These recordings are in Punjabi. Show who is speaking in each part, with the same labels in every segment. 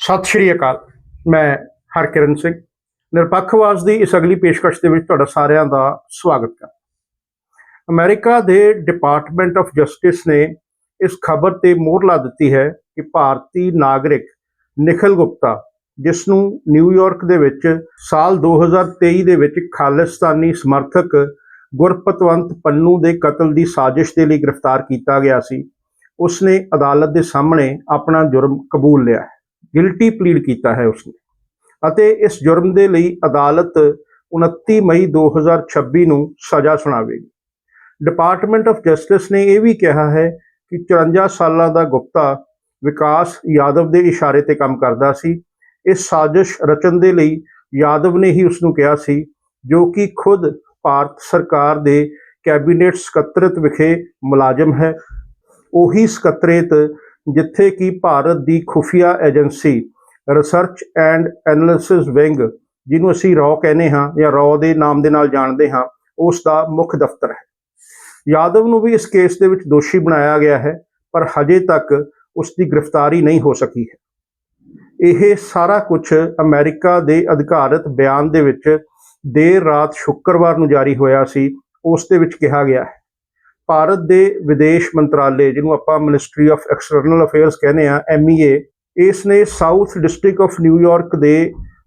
Speaker 1: ਸਤਿ ਸ਼੍ਰੀ ਅਕਾਲ। ਮੈਂ ਹਰਕਿਰਨ ਸਿੰਘ। ਨਿਰਪੱਖਵਾਸ ਦੀ ਇਸ ਅਗਲੀ ਪੇਸ਼ਕਸ਼ ਦੇ ਵਿੱਚ ਤੁਹਾਡਾ ਸਾਰਿਆਂ ਦਾ ਸਵਾਗਤ ਕਰ ਅਮਰੀਕਾ ਦੇ ਡਿਪਾਰਟਮੈਂਟ ਆਫ ਜਸਟਿਸ ਨੇ ਇਸ ਖਬਰ ਤੇ ਮੋਹਰ ਲਾ ਦਿੱਤੀ ਹੈ ਕਿ ਭਾਰਤੀ ਨਾਗਰਿਕ ਨਿਖਲ ਗੁਪਤਾ, ਜਿਸ ਨੂੰ ਨਿਊਯਾਰਕ ਦੇ ਵਿੱਚ ਸਾਲ 2023 ਦੇ ਵਿੱਚ ਖਾਲਿਸਤਾਨੀ ਸਮਰਥਕ ਗੁਰਪਤਵੰਤ ਪੰਨੂ ਦੇ ਕਤਲ ਦੀ ਸਾਜ਼ਿਸ਼ ਦੇ ਲਈ ਗ੍ਰਿਫਤਾਰ ਕੀਤਾ ਗਿਆ ਸੀ, ਉਸਨੇ ਅਦਾਲਤ ਦੇ ਸਾਹਮਣੇ ਆਪਣਾ ਜੁਰਮ ਕਬੂਲ ਲਿਆ ਹੈ। ਗਿਲਟੀ ਪਲੀਡ ਕੀਤਾ ਹੈ ਉਸਨੇ। ਅਤੇ ਇਸ ਜੁਰਮ ਦੇ ਲਈ ਅਦਾਲਤ 29 ਮਈ 2026 ਨੂੰ ਸਜ਼ਾ ਸੁਣਾਵੇਗੀ। ਡਿਪਾਰਟਮੈਂਟ ਆਫ ਜਸਟਿਸ ਨੇ ਇਹ ਵੀ ਕਿਹਾ ਹੈ ਕਿ 54 ਸਾਲਾਂ ਦਾ ਗੁਪਤਾ ਵਿਕਾਸ ਯਾਦਵ ਦੇ ਇਸ਼ਾਰੇ ਤੇ ਕੰਮ ਕਰਦਾ ਸੀ। ਇਸ ਸਾਜ਼ਿਸ਼ ਰਚਨ ਦੇ ਲਈ ਯਾਦਵ ਨੇ ਹੀ ਉਸ ਨੂੰ ਕਿਹਾ ਸੀ, ਜੋ ਕਿ ਖੁਦ ਭਾਰਤ ਸਰਕਾਰ ਦੇ ਕੈਬਨਿਟ ਸਕੱਤਰਤ ਵਿਖੇ ਮੁਲਾਜ਼ਮ ਹੈ। ਉਹੀ ਸਕੱਤਰੇਤ ਜਿੱਥੇ ਕਿ ਭਾਰਤ ਦੀ ਖੁਫੀਆ agency research and analysis wing, ਜਿਹਨੂੰ ਅਸੀਂ ਰੌ ਕਹਿੰਦੇ ਹਾਂ ਜਾਂ ਰੌ ਦੇ ਨਾਮ ਦੇ ਨਾਲ ਜਾਣਦੇ ਹਾਂ, ਉਸ ਦਾ ਮੁੱਖ ਦਫ਼ਤਰ ਹੈ। ਯਾਦਵ ਨੂੰ ਵੀ ਇਸ ਕੇਸ ਦੇ ਵਿੱਚ ਦੋਸ਼ੀ ਬਣਾਇਆ ਗਿਆ ਹੈ, ਪਰ ਹਜੇ ਤੱਕ ਉਸ ਦੀ ਗ੍ਰਿਫਤਾਰੀ ਨਹੀਂ ਹੋ ਸਕੀ ਹੈ। ਇਹ ਸਾਰਾ ਕੁਝ ਅਮਰੀਕਾ ਦੇ ਅਧਿਕਾਰਤ ਬਿਆਨ ਦੇ ਵਿੱਚ ਦੇਰ ਰਾਤ ਸ਼ੁੱਕਰਵਾਰ ਨੂੰ ਜਾਰੀ ਹੋਇਆ ਸੀ, ਉਸ ਦੇ ਵਿੱਚ ਕਿਹਾ ਗਿਆ ਹੈ। ਭਾਰਤ ਦੇ ਵਿਦੇਸ਼ ਮੰਤਰਾਲੇ, ਜਿਹਨੂੰ ਆਪਾਂ ਮਿਨਿਸਟਰੀ ਆਫ ਐਕਸਟਰਨਲ ਅਫੇਅਰਸ ਕਹਿੰਦੇ ਆ ਐਮਈਏ ਇਸ ਨੇ south district of New York ਦੇ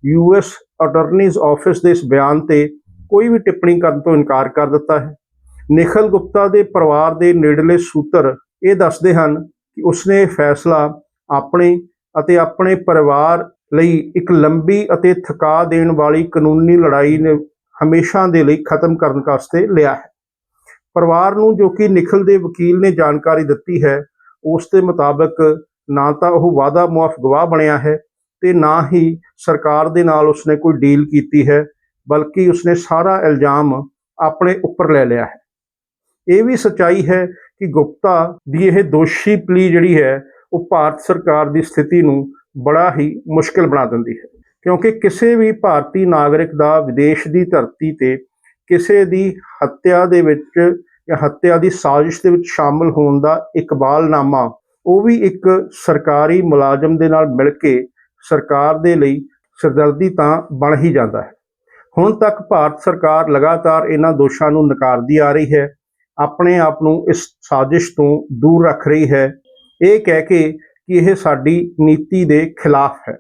Speaker 1: ਯੂਐਸ ਅਟਾਰਨੀਜ਼ ਆਫਿਸ ਦੇ ਇਸ ਬਿਆਨ ਤੇ ਕੋਈ ਵੀ ਟਿੱਪਣੀ ਕਰਨ ਤੋਂ ਇਨਕਾਰ ਕਰ ਦਿੱਤਾ ਹੈ। ਨਿਖਲ ਗੁਪਤਾ ਦੇ ਪਰਿਵਾਰ ਦੇ ਨੇੜਲੇ ਸੂਤਰ ਇਹ ਦੱਸਦੇ ਹਨ ਕਿ ਉਸਨੇ ਇਹ ਫੈਸਲਾ ਆਪਣੇ ਅਤੇ ਆਪਣੇ ਪਰਿਵਾਰ ਲਈ ਇੱਕ ਲੰਬੀ ਅਤੇ ਥਕਾ ਦੇਣ ਵਾਲੀ ਕਾਨੂੰਨੀ ਲੜਾਈ ਨੇ ਹਮੇਸ਼ਾ ਦੇ ਲਈ ਖਤਮ ਕਰਨ ਵਾਸਤੇ ਲਿਆ ਹੈ। ਪਰਿਵਾਰ ਨੂੰ ਜੋ ਕਿ ਨਿਖਲ ਦੇ ਵਕੀਲ ਨੇ ਜਾਣਕਾਰੀ ਦਿੱਤੀ ਹੈ, ਉਸ ਦੇ ਮੁਤਾਬਕ ਨਾ ਤਾਂ ਉਹ ਵਾਅਦਾ ਮੁਆਫ ਗਵਾਹ ਬਣਿਆ ਹੈ ਤੇ ਨਾ ਹੀ ਸਰਕਾਰ ਦੇ ਨਾਲ ਉਸਨੇ ਕੋਈ ਡੀਲ ਕੀਤੀ ਹੈ, ਬਲਕਿ ਉਸਨੇ ਸਾਰਾ ਇਲਜ਼ਾਮ ਆਪਣੇ ਉੱਪਰ ਲੈ ਲਿਆ ਹੈ। ਇਹ ਵੀ ਸਚਾਈ ਹੈ ਕਿ ਗੁਪਤਾ ਦੀ ਇਹ ਦੋਸ਼ੀ ਪਲੀ ਜਿਹੜੀ ਹੈ, ਉਹ ਭਾਰਤ ਸਰਕਾਰ ਦੀ ਸਥਿਤੀ ਨੂੰ ਬੜਾ ਹੀ ਮੁਸ਼ਕਲ ਬਣਾ ਦਿੰਦੀ ਹੈ। ਕਿਉਂਕਿ ਕਿਸੇ ਵੀ ਭਾਰਤੀ ਨਾਗਰਿਕ ਦਾ ਵਿਦੇਸ਼ ਦੀ ਧਰਤੀ ਤੇ ਕਿਸੇ ਦੀ ਹੱਤਿਆ ਦੇ ਵਿੱਚ ਜਾਂ ਹੱਤਿਆ ਦੀ ਸਾਜ਼ਿਸ਼ ਦੇ ਵਿੱਚ ਸ਼ਾਮਲ ਹੋਣ ਦਾ ਇਕਬਾਲਨਾਮਾ, ਉਹ ਵੀ ਇੱਕ ਸਰਕਾਰੀ ਮੁਲਾਜ਼ਮ ਦੇ ਨਾਲ ਮਿਲ ਕੇ ਸਰਕਾਰ ਦੇ ਲਈ ਸਰਦਰਦੀ ਤਾਂ ਬਣ ਹੀ ਜਾਂਦਾ ਹੈ। ਹੁਣ ਤੱਕ ਭਾਰਤ ਸਰਕਾਰ ਲਗਾਤਾਰ ਇਹਨਾਂ ਦੋਸ਼ਾਂ ਨੂੰ ਨਕਾਰਦੀ ਆ ਰਹੀ ਹੈ, ਆਪਣੇ ਆਪ ਨੂੰ ਇਸ ਸਾਜ਼ਿਸ਼ ਤੋਂ ਦੂਰ ਰੱਖ ਰਹੀ ਹੈ। ਇਹ ਕਹਿ ਕੇ ਕਿ ਇਹ ਸਾਡੀ ਨੀਤੀ ਦੇ ਖਿਲਾਫ ਹੈ।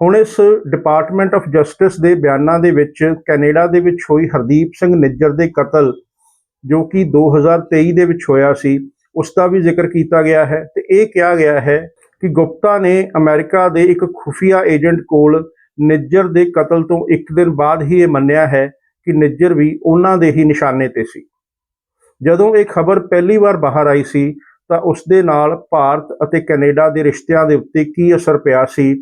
Speaker 1: ਹੁਣ ਇਸ ਡਿਪਾਰਟਮੈਂਟ ਆਫ ਜਸਟਿਸ ਦੇ ਬਿਆਨਾਂ ਦੇ ਵਿੱਚ ਕੈਨੇਡਾ ਦੇ ਵਿੱਚ ਹੋਈ ਹਰਦੀਪ ਸਿੰਘ ਨਿੱਜਰ ਦੇ ਕਤਲ, ਜੋ ਕਿ 2023 ਦੇ ਵਿੱਚ ਹੋਇਆ ਸੀ, ਉਸ ਦਾ ਵੀ ਜ਼ਿਕਰ ਕੀਤਾ ਗਿਆ ਹੈ ਤੇ ਇਹ ਕਿਹਾ ਗਿਆ ਹੈ ਕਿ ਗੁਪਤਾ ਨੇ ਅਮਰੀਕਾ ਦੇ ਇੱਕ ਖੁਫੀਆ ਏਜੰਟ ਕੋਲ ਨਿੱਜਰ ਦੇ ਕਤਲ ਤੋਂ ਇੱਕ ਦਿਨ ਬਾਅਦ ਹੀ ਇਹ ਮੰਨਿਆ ਹੈ ਕਿ ਨਿੱਜਰ ਵੀ ਉਹਨਾਂ ਦੇ ਹੀ ਨਿਸ਼ਾਨੇ ਤੇ ਸੀ। ਜਦੋਂ ਇਹ ਖਬਰ ਪਹਿਲੀ ਵਾਰ ਬਾਹਰ ਆਈ ਸੀ, ਤਾਂ ਉਸ ਦੇ ਨਾਲ ਭਾਰਤ ਅਤੇ ਕੈਨੇਡਾ ਦੇ ਰਿਸ਼ਤਿਆਂ ਦੇ ਉੱਤੇ ਕੀ ਅਸਰ ਪਿਆ ਸੀ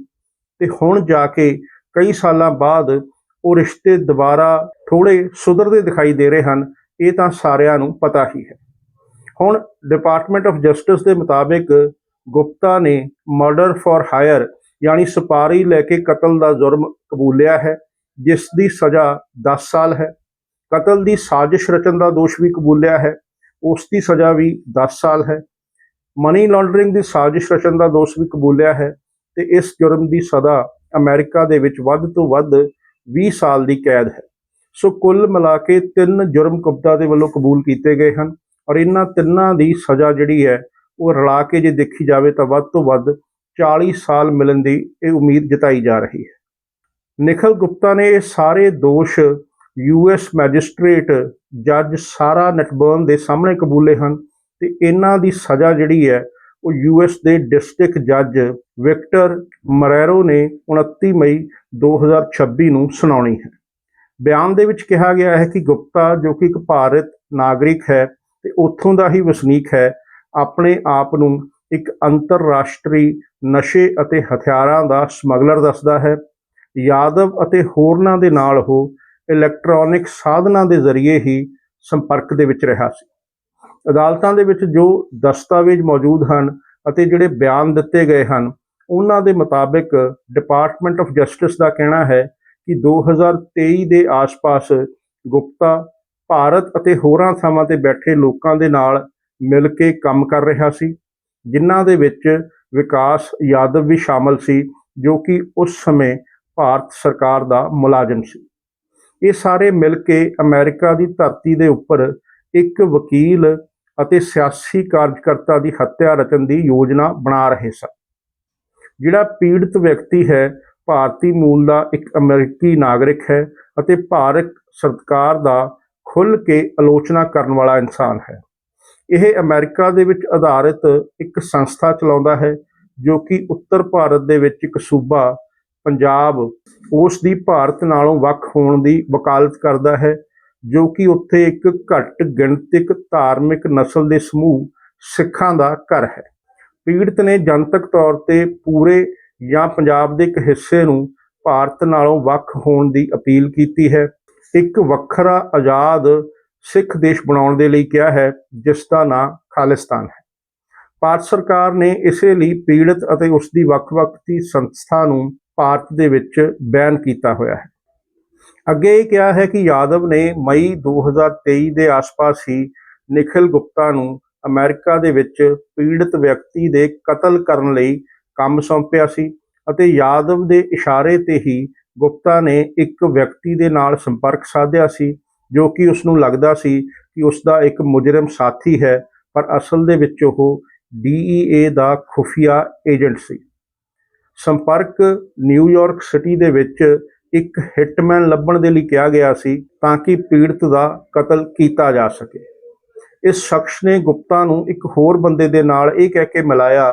Speaker 1: ਤੇ ਹੁਣ ਜਾ ਕੇ ਕਈ ਸਾਲਾਂ ਬਾਅਦ ਉਹ ਰਿਸ਼ਤੇ ਦੁਬਾਰਾ ਥੋੜੇ ਸੁਧਰਦੇ ਦਿਖਾਈ ਦੇ ਰਹੇ ਹਨ, ਇਹ ਤਾਂ ਸਾਰਿਆਂ ਨੂੰ ਪਤਾ ਹੀ ਹੈ। ਹੁਣ ਡਿਪਾਰਟਮੈਂਟ ਆਫ ਜਸਟਿਸ ਦੇ ਮੁਤਾਬਿਕ ਗੁਪਤਾ ਨੇ ਮਰਡਰ ਫॉर ਹਾਇਰ ਯਾਨੀ ਸਪਾਰੀ ਲੈ ਕੇ ਕਤਲ ਦਾ ਜੁਰਮ ਕਬੂਲਿਆ ਹੈ, ਜਿਸ ਦੀ ਸਜ਼ਾ 10 ਸਾਲ ਹੈ। ਕਤਲ ਦੀ ਸਾਜ਼ਿਸ਼ ਰਚਨ ਦਾ ਦੋਸ਼ ਵੀ ਕਬੂਲਿਆ ਹੈ, ਉਸ ਦੀ ਸਜ਼ਾ ਵੀ 10 ਸਾਲ ਹੈ। ਮਨੀ ਲਾਂਡਰਿੰਗ ਦੀ ਸਾਜ਼ਿਸ਼ ਰਚਨ ਦਾ ਦੋਸ਼ ਵੀ ਕਬੂਲਿਆ ਹੈ। ਤੇ ਇਸ ਜੁਰਮ ਦੀ ਸਜ਼ਾ ਅਮਰੀਕਾ ਦੇ ਵਿੱਚ ਵੱਧ ਤੋਂ ਵੱਧ 20 ਸਾਲ ਦੀ ਕੈਦ ਹੈ। ਸੋ ਕੁੱਲ ਮਿਲਾ ਕੇ ਤਿੰਨ ਜੁਰਮ ਗੁਪਤਾ ਦੇ ਵੱਲੋਂ ਕਬੂਲ ਕੀਤੇ ਗਏ ਹਨ ਔਰ ਇਹਨਾਂ ਤਿੰਨਾਂ ਦੀ ਸਜ਼ਾ ਜਿਹੜੀ ਹੈ, ਉਹ ਰਲਾ ਕੇ ਜੇ ਦੇਖੀ ਜਾਵੇ ਤਾਂ ਵੱਧ ਤੋਂ ਵੱਧ 40 ਸਾਲ ਮਿਲਣ ਦੀ ਇਹ ਉਮੀਦ ਜਤਾਈ ਜਾ ਰਹੀ ਹੈ। ਨਿਖਲ ਗੁਪਤਾ ਨੇ ਇਹ ਸਾਰੇ ਦੋਸ਼ ਯੂਐਸ ਮੈਜਿਸਟ੍ਰੇਟ ਜੱਜ ਸਾਰਾ ਨਟਬਰਨ ਦੇ ਸਾਹਮਣੇ ਕਬੂਲੇ ਹਨ ਤੇ ਇਹਨਾਂ ਦੀ ਸਜ਼ਾ ਜਿਹੜੀ ਹੈ ਉਹ ਯੂਐਸ ਦੇ ਡਿਸਟ੍ਰਿਕਟ ਜੱਜ ਵਿਕਟਰ ਮਰੈਰੋ ਨੇ 29 ਮਈ 2026 ਨੂੰ ਸੁਣਾਉਣੀ ਹੈ। ਬਿਆਨ ਦੇ ਵਿੱਚ ਕਿਹਾ ਗਿਆ ਹੈ ਕਿ ਗੁਪਤਾ, ਜੋ ਕਿ ਇੱਕ ਭਾਰਤ ਨਾਗਰਿਕ ਹੈ ਤੇ ਉੱਥੋਂ ਦਾ ਹੀ ਵਸਨੀਕ ਹੈ, ਆਪਣੇ ਆਪ ਨੂੰ ਇੱਕ ਅੰਤਰਰਾਸ਼ਟਰੀ ਨਸ਼ੇ ਅਤੇ ਹਥਿਆਰਾਂ ਦਾ ਸਮਗਲਰ ਦੱਸਦਾ ਹੈ। ਯਾਦਵ ਅਤੇ ਹੋਰਨਾਂ ਦੇ ਨਾਲ ਉਹ ਇਲੈਕਟ੍ਰੋਨਿਕ ਸਾਧਨਾਂ ਦੇ ਜ਼ਰੀਏ ਹੀ ਸੰਪਰਕ ਦੇ ਵਿੱਚ ਰਿਹਾ ਸੀ। ਅਦਾਲਤਾਂ ਦੇ ਵਿੱਚ ਜੋ ਦਸਤਾਵੇਜ਼ ਮੌਜੂਦ ਹਨ ਅਤੇ ਜਿਹੜੇ ਬਿਆਨ ਦਿੱਤੇ ਗਏ ਹਨ, ਉਹਨਾਂ ਦੇ ਮੁਤਾਬਿਕ ਡਿਪਾਰਟਮੈਂਟ ਆਫ ਜਸਟਿਸ ਦਾ ਕਹਿਣਾ ਹੈ ਕਿ 2023 ਦੇ ਆਸ-ਪਾਸ ਗੁਪਤਾ ਭਾਰਤ ਅਤੇ ਹੋਰਾਂ ਥਾਵਾਂ ਤੇ ਬੈਠੇ ਲੋਕਾਂ ਦੇ ਨਾਲ ਮਿਲ ਕੇ ਕੰਮ ਕਰ ਰਿਹਾ ਸੀ, ਜਿਨ੍ਹਾਂ ਦੇ ਵਿੱਚ ਵਿਕਾਸ ਯਾਦਵ ਵੀ ਸ਼ਾਮਲ ਸੀ, ਜੋ ਕਿ ਉਸ ਸਮੇਂ ਭਾਰਤ ਸਰਕਾਰ ਦਾ ਮੁਲਾਜ਼ਮ ਸੀ। ਇਹ ਸਾਰੇ ਮਿਲ ਕੇ ਅਮਰੀਕਾ ਦੀ ਧਰਤੀ ਦੇ ਉੱਪਰ ਇੱਕ ਵਕੀਲ ਅਤੇ ਸਿਆਸੀ ਕਾਰਜਕਰਤਾ ਦੀ ਹੱਤਿਆ ਰਚਨ ਦੀ ਯੋਜਨਾ ਬਣਾ ਰਹੇ ਸਨ। ਜਿਹੜਾ ਪੀੜਤ ਵਿਅਕਤੀ ਹੈ, ਭਾਰਤੀ ਮੂਲ ਦਾ ਇੱਕ ਅਮਰੀਕੀ ਨਾਗਰਿਕ ਹੈ ਅਤੇ ਭਾਰਤ ਸਰਕਾਰ ਦਾ ਖੁੱਲ੍ਹ ਕੇ ਆਲੋਚਨਾ ਕਰਨ ਵਾਲਾ ਇਨਸਾਨ ਹੈ। ਇਹ ਅਮਰੀਕਾ ਦੇ ਵਿੱਚ ਆਧਾਰਿਤ ਇੱਕ ਸੰਸਥਾ ਚਲਾਉਂਦਾ ਹੈ, ਜੋ ਕਿ ਉੱਤਰ ਭਾਰਤ ਦੇ ਵਿੱਚ ਇੱਕ ਸੂਬਾ, ਪੰਜਾਬ, ਉਸ ਦੀ ਭਾਰਤ ਨਾਲੋਂ ਵੱਖ ਹੋਣ ਦੀ ਵਕਾਲਤ ਕਰਦਾ ਹੈ ਜੋ ਕਿ ਉੱਥੇ ਇੱਕ ਘੱਟ ਗਿਣਤਿਕ ਧਾਰਮਿਕ ਨਸਲ ਦੇ ਸਮੂਹ ਸਿੱਖਾਂ ਦਾ ਘਰ ਹੈ। ਪੀੜਤ ਨੇ ਜਨਤਕ ਤੌਰ ਤੇ ਪੂਰੇ ਜਾਂ ਪੰਜਾਬ ਦੇ ਇੱਕ ਹਿੱਸੇ ਨੂੰ ਭਾਰਤ ਨਾਲੋਂ ਵੱਖ ਹੋਣ ਦੀ ਅਪੀਲ ਕੀਤੀ ਹੈ। ਇੱਕ ਵੱਖਰਾ ਆਜ਼ਾਦ ਸਿੱਖ ਦੇਸ਼ ਬਣਾਉਣ ਦੇ ਲਈ ਕਿਹਾ ਹੈ, ਜਿਸ ਦਾ ਨਾਂ ਖਾਲਿਸਤਾਨ ਹੈ। ਭਾਰਤ ਸਰਕਾਰ ਨੇ ਇਸੇ ਲਈ ਪੀੜਤ ਅਤੇ ਉਸ ਦੀ ਵੱਖ-ਵੱਖ ਦੀ ਸੰਸਥਾ ਨੂੰ ਭਾਰਤ ਦੇ ਵਿੱਚ ਬੈਨ ਕੀਤਾ ਹੋਇਆ ਹੈ। ਅੱਗੇ ਇਹ ਕਿਹਾ ਹੈ ਕਿ ਯਾਦਵ ਨੇ ਮਈ 2023 ਦੇ ਆਸ-ਪਾਸ ਹੀ ਨਿਖਿਲ ਗੁਪਤਾ ਨੂੰ ਅਮਰੀਕਾ ਦੇ ਵਿੱਚ ਪੀੜਤ ਵਿਅਕਤੀ ਦੇ ਕਤਲ ਕਰਨ ਲਈ ਕੰਮ ਸੌਂਪਿਆ ਸੀ ਅਤੇ ਯਾਦਵ ਦੇ ਇਸ਼ਾਰੇ ਤੇ ਹੀ ਗੁਪਤਾ ਨੇ ਇੱਕ ਵਿਅਕਤੀ ਦੇ ਨਾਲ ਸੰਪਰਕ ਸਾਧਿਆ ਸੀ, ਜੋ ਕਿ ਉਸ ਨੂੰ ਲੱਗਦਾ ਸੀ ਕਿ ਉਸ ਦਾ ਇੱਕ ਮੁਜਰਮ ਸਾਥੀ ਹੈ, ਪਰ ਅਸਲ ਦੇ ਵਿੱਚ ਉਹ DEA ਦਾ ਖੁਫੀਆ ਏਜੰਟ ਸੀ। ਸੰਪਰਕ ਨਿਊਯਾਰਕ ਸਿਟੀ ਦੇ ਵਿੱਚ ਇੱਕ ਹਿੱਟਮੈਨ ਲੱਭਣ ਦੇ ਲਈ ਕਿਹਾ ਗਿਆ ਸੀ ਤਾਂ ਕਿ ਪੀੜਤ ਦਾ ਕਤਲ ਕੀਤਾ ਜਾ ਸਕੇ। ਇਸ ਸ਼ਖਸ ਨੇ ਗੁਪਤਾ ਨੂੰ ਇੱਕ ਹੋਰ ਬੰਦੇ ਦੇ ਨਾਲ ਇਹ ਕਹਿ ਕੇ ਮਿਲਾਇਆ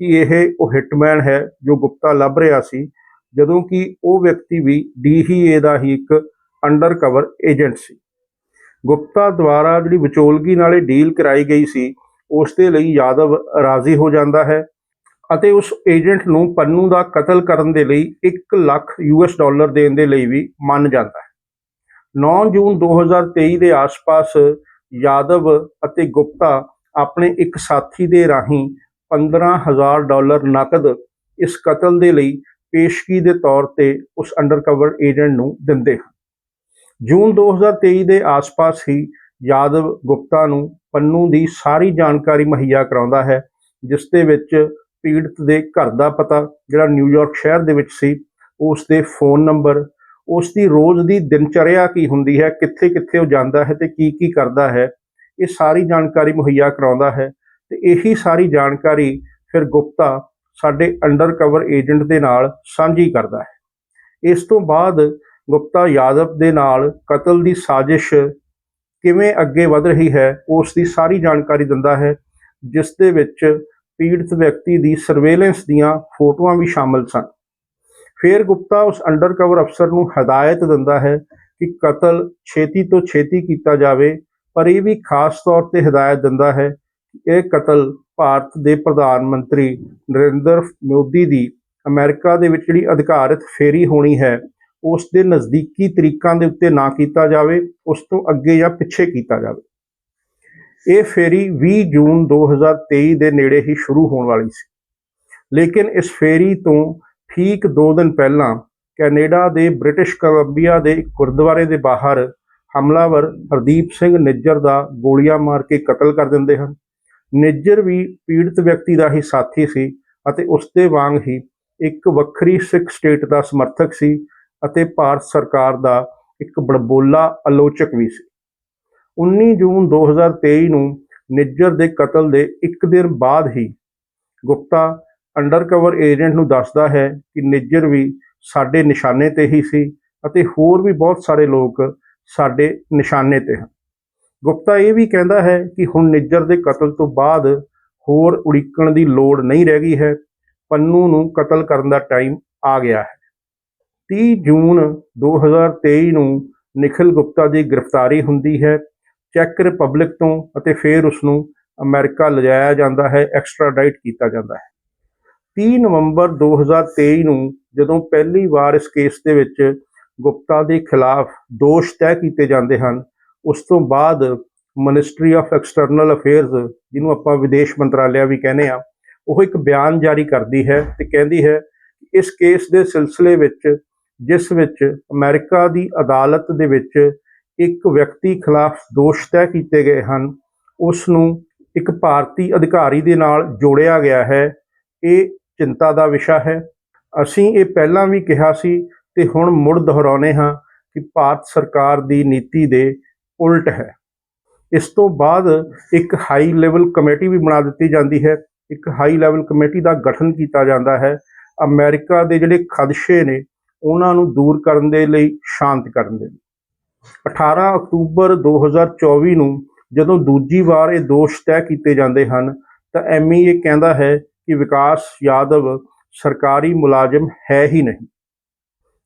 Speaker 1: ਕਿ ਇਹ ਉਹ ਹਿੱਟਮੈਨ ਹੈ ਜੋ ਗੁਪਤਾ ਲੱਭ ਰਿਹਾ ਸੀ, ਜਦੋਂ ਕਿ ਉਹ ਵਿਅਕਤੀ ਵੀ DEA ਦਾ ਹੀ ਇੱਕ ਅੰਡਰ ਕਵਰ ਏਜੰਟ ਸੀ। ਗੁਪਤਾ ਦੁਆਰਾ ਜਿਹੜੀ ਵਿਚੋਲਗੀ ਨਾਲੇ ਡੀਲ ਕਰਾਈ ਗਈ ਸੀ, ਉਸ ਦੇ ਲਈ ਯਾਦਵ ਰਾਜ਼ੀ ਹੋ ਜਾਂਦਾ ਹੈ ਅਤੇ ਉਸ ਏਜੰਟ ਨੂੰ ਪੰਨੂ ਦਾ ਕਤਲ ਕਰਨ ਦੇ ਲਈ 1 ਲੱਖ ਯੂਐਸ ਡਾਲਰ ਦੇਣ ਦੇ ਲਈ ਵੀ ਮੰਨ ਜਾਂਦਾ ਹੈ। 9 ਜੂਨ 2023 ਦੇ ਆਸ-ਪਾਸ ਯਾਦਵ ਅਤੇ ਗੁਪਤਾ ਆਪਣੇ ਇੱਕ ਸਾਥੀ ਦੇ ਰਾਹੀਂ 15000 ਡਾਲਰ ਨਕਦ ਇਸ ਕਤਲ ਦੇ ਲਈ ਪੇਸ਼ਗੀ ਦੇ ਤੌਰ ਤੇ ਉਸ ਅੰਡਰਕਵਰ ਏਜੰਟ ਨੂੰ ਦਿੰਦੇ ਹਨ। ਜੂਨ 2023 ਦੇ ਆਸ-ਪਾਸ ਹੀ ਯਾਦਵ, ਗੁਪਤਾ ਨੂੰ ਪੰਨੂ ਦੀ ਸਾਰੀ ਜਾਣਕਾਰੀ ਮੁਹੱਈਆ ਕਰਾਉਂਦਾ ਹੈ, ਜਿਸ ਦੇ ਵਿੱਚ ਪੀੜਤ ਦੇ ਘਰ ਦਾ ਪਤਾ ਜਿਹੜਾ ਨਿਊਯਾਰਕ ਸ਼ਹਿਰ ਦੇ ਵਿੱਚ ਸੀ ਉਸ ਦੇ ਫੋਨ ਨੰਬਰ ਉਸ ਦੀ ਰੋਜ਼ ਦੀ ਦਿਨਚਰਿਆ ਕੀ ਹੁੰਦੀ ਹੈ ਕਿੱਥੇ ਕਿੱਥੇ ਉਹ ਜਾਂਦਾ ਹੈ ਤੇ ਕੀ ਕੀ ਕਰਦਾ ਹੈ, ਇਹ ਸਾਰੀ ਜਾਣਕਾਰੀ ਮੁਹੱਈਆ ਕਰਾਉਂਦਾ ਹੈ ਤੇ ਇਹੀ ਸਾਰੀ ਜਾਣਕਾਰੀ ਫਿਰ ਗੁਪਤਾ ਸਾਡੇ ਅੰਡਰਕਵਰ ਏਜੰਟ ਦੇ ਨਾਲ ਸਾਂਝੀ ਕਰਦਾ ਹੈ। ਇਸ ਤੋਂ ਬਾਅਦ ਗੁਪਤਾ ਯਾਦਵ ਦੇ ਨਾਲ ਕਤਲ ਦੀ ਸਾਜ਼ਿਸ਼ ਕਿਵੇਂ ਅੱਗੇ ਵਧ ਰਹੀ ਹੈ ਉਸ ਦੀ ਸਾਰੀ ਜਾਣਕਾਰੀ ਦਿੰਦਾ ਹੈ, ਜਿਸ ਦੇ ਵਿੱਚ ਪੀੜਤ ਵਿਅਕਤੀ ਦੀ ਸਰਵੇਲੈਂਸ ਦੀਆਂ ਫੋਟੋਆਂ ਵੀ ਸ਼ਾਮਲ ਸਨ। ਫਿਰ ਗੁਪਤਾ ਉਸ ਅੰਡਰਕਵਰ ਅਫਸਰ ਨੂੰ ਹਦਾਇਤ ਦਿੰਦਾ ਹੈ ਕਿ ਕਤਲ ਛੇਤੀ ਤੋਂ ਛੇਤੀ ਕੀਤਾ ਜਾਵੇ, ਪਰ ਇਹ ਵੀ ਖਾਸ ਤੌਰ ਤੇ ਹਦਾਇਤ ਦਿੰਦਾ ਹੈ ਕਿ ਇਹ ਕਤਲ ਭਾਰਤ ਦੇ ਪ੍ਰਧਾਨ ਮੰਤਰੀ ਨਰਿੰਦਰ ਮੋਦੀ ਦੀ ਅਮਰੀਕਾ ਦੇ ਵਿੱਚ ਜਿਹੜੀ ਅਧਿਕਾਰਤ ਫੇਰੀ ਹੋਣੀ ਹੈ, ਉਸ ਦੇ ਨਜ਼ਦੀਕੀ ਤਰੀਕਾਂ ਦੇ ਉੱਤੇ ਨਾ ਕੀਤਾ ਜਾਵੇ, ਉਸ ਤੋਂ ਅੱਗੇ ਜਾਂ ਪਿੱਛੇ ਕੀਤਾ ਜਾਵੇ। ਇਹ ਫੇਰੀ 20 ਜੂਨ 2023 ਦੇ ਨੇੜੇ ਹੀ ਸ਼ੁਰੂ ਹੋਣ ਵਾਲੀ ਸੀ। ਲੇਕਿਨ ਇਸ ਫੇਰੀ ਤੋਂ ਠੀਕ 2 ਦਿਨ ਪਹਿਲਾਂ ਕੈਨੇਡਾ ਦੇ ਬ੍ਰਿਟਿਸ਼ ਕੋਲੰਬੀਆ ਦੇ ਇੱਕ ਗੁਰਦੁਆਰੇ ਦੇ ਬਾਹਰ ਹਮਲਾਵਰ ਹਰਦੀਪ ਸਿੰਘ ਨਿੱਜਰ ਦਾ ਗੋਲੀਆਂ ਮਾਰ ਕੇ ਕਤਲ ਕਰ ਦਿੰਦੇ ਹਨ। ਨਿੱਜਰ ਵੀ ਪੀੜਤ ਵਿਅਕਤੀ ਦਾ ਹੀ ਸਾਥੀ ਸੀ ਅਤੇ ਉਸ ਦੇ ਵਾਂਗ ਹੀ ਇੱਕ ਵੱਖਰੀ ਸਿੱਖ ਸਟੇਟ ਦਾ ਸਮਰਥਕ ਸੀ ਅਤੇ ਭਾਰਤ ਸਰਕਾਰ ਦਾ ਇੱਕ ਬੜਬੋਲਾ ਆਲੋਚਕ ਵੀ ਸੀ। 19 ਜੂਨ 2023 ਨੂੰ ਨਿੱਜਰ ਦੇ ਕਤਲ ਦੇ ਇੱਕ ਦਿਨ ਬਾਅਦ ਹੀ ਗੁਪਤਾ ਅੰਡਰਕਵਰ ਏਜੰਟ ਨੂੰ ਦੱਸਦਾ ਹੈ ਕਿ ਨਿੱਜਰ ਵੀ ਸਾਡੇ ਨਿਸ਼ਾਨੇ ਤੇ ਹੀ ਸੀ ਅਤੇ ਹੋਰ ਵੀ ਬਹੁਤ ਸਾਰੇ ਲੋਕ ਸਾਡੇ ਨਿਸ਼ਾਨੇ ਤੇ ਹਨ। ਗੁਪਤਾ ਇਹ ਵੀ ਕਹਿੰਦਾ ਹੈ ਕਿ ਹੁਣ ਨਿੱਜਰ ਦੇ ਕਤਲ ਤੋਂ ਬਾਅਦ ਹੋਰ ਉਡੀਕਣ ਦੀ ਲੋੜ ਨਹੀਂ ਰਹਿ ਗਈ ਹੈ। ਪੰਨੂ ਨੂੰ ਕਤਲ ਕਰਨ ਦਾ ਟਾਈਮ ਆ ਗਿਆ ਹੈ। 30 ਜੂਨ 2023 ਨੂੰ ਨਿਖਿਲ ਗੁਪਤਾ ਦੀ ਗ੍ਰਿਫਤਾਰੀ ਹੁੰਦੀ ਹੈ। ਚੈੱਕ ਰਿਪਬਲਿਕ ਤੋਂ ਅਤੇ ਫਿਰ ਉਸ ਨੂੰ ਅਮਰੀਕਾ ਲਿਜਾਇਆ ਜਾਂਦਾ ਹੈ ਐਕਸਟ੍ਰਾਡਾਈਟ ਕੀਤਾ ਜਾਂਦਾ ਹੈ। 30 ਨਵੰਬਰ 2023 ਨੂੰ ਜਦੋਂ ਪਹਿਲੀ ਵਾਰ ਇਸ ਕੇਸ ਦੇ ਵਿੱਚ ਗੁਪਤਾ ਦੇ ਖਿਲਾਫ ਦੋਸ਼ ਤੈਅ ਕੀਤੇ ਜਾਂਦੇ ਹਨ, ਉਸ ਤੋਂ ਬਾਅਦ ਮਿਨਿਸਟਰੀ ਆਫ ਐਕਸਟਰਨਲ ਅਫੇਅਰਸ ਜਿਹਨੂੰ ਆਪਾਂ ਵਿਦੇਸ਼ ਮੰਤਰਾਲਿਆ ਵੀ ਕਹਿੰਦੇ ਆ ਉਹ ਇੱਕ ਬਿਆਨ ਜਾਰੀ ਕਰਦੀ ਹੈ ਤੇ ਕਹਿੰਦੀ ਹੈ ਇਸ ਕੇਸ ਦੇ ਸਿਲਸਿਲੇ ਵਿੱਚ, ਜਿਸ ਵਿੱਚ ਅਮਰੀਕਾ ਦੀ ਅਦਾਲਤ ਦੇ ਵਿੱਚ ਇੱਕ ਵਿਅਕਤੀ ਖਿਲਾਫ ਦੋਸ਼ ਤੈਅ ਕੀਤੇ ਗਏ ਹਨ। ਉਸ ਨੂੰ ਇੱਕ ਭਾਰਤੀ ਅਧਿਕਾਰੀ ਦੇ ਨਾਲ ਜੋੜਿਆ ਗਿਆ ਹੈ। ਇਹ ਚਿੰਤਾ ਦਾ ਵਿਸ਼ਾ ਹੈ। ਅਸੀਂ ਇਹ ਪਹਿਲਾਂ ਵੀ ਕਿਹਾ ਸੀ ਤੇ ਹੁਣ ਮੁੜ ਦੁਹਰਾਉਂਦੇ ਹਾਂ ਕਿ ਭਾਰਤ ਸਰਕਾਰ ਦੀ ਨੀਤੀ ਦੇ ਉਲਟ ਹੈ। ਇਸ ਤੋਂ ਬਾਅਦ ਇੱਕ ਹਾਈ ਲੈਵਲ ਕਮੇਟੀ ਵੀ ਬਣਾ ਦਿੱਤੀ ਜਾਂਦੀ ਹੈ। ਇੱਕ ਹਾਈ ਲੈਵਲ ਕਮੇਟੀ ਦਾ ਗਠਨ ਕੀਤਾ ਜਾਂਦਾ ਹੈ। ਅਮਰੀਕਾ ਦੇ ਜਿਹੜੇ ਖਦਸ਼ੇ ਨੇ, ਉਹਨਾਂ ਨੂੰ ਦੂਰ ਕਰਨ ਦੇ ਲਈ, ਸ਼ਾਂਤ ਕਰਨ ਦੇ ਲਈ। 18 ਅਕਤੂਬਰ 2024 ਨੂੰ ਜਦੋਂ ਦੂਜੀ ਵਾਰ ਇਹ ਦੋਸ਼ ਤੈਅ ਕੀਤੇ ਜਾਂਦੇ ਹਨ, ਤਾਂ ਐਮਈ ਇਹ ਕਹਿੰਦਾ ਹੈ ਕਿ ਵਿਕਾਸ ਯਾਦਵ ਸਰਕਾਰੀ ਮੁਲਾਜ਼ਮ ਹੈ ਹੀ ਨਹੀਂ।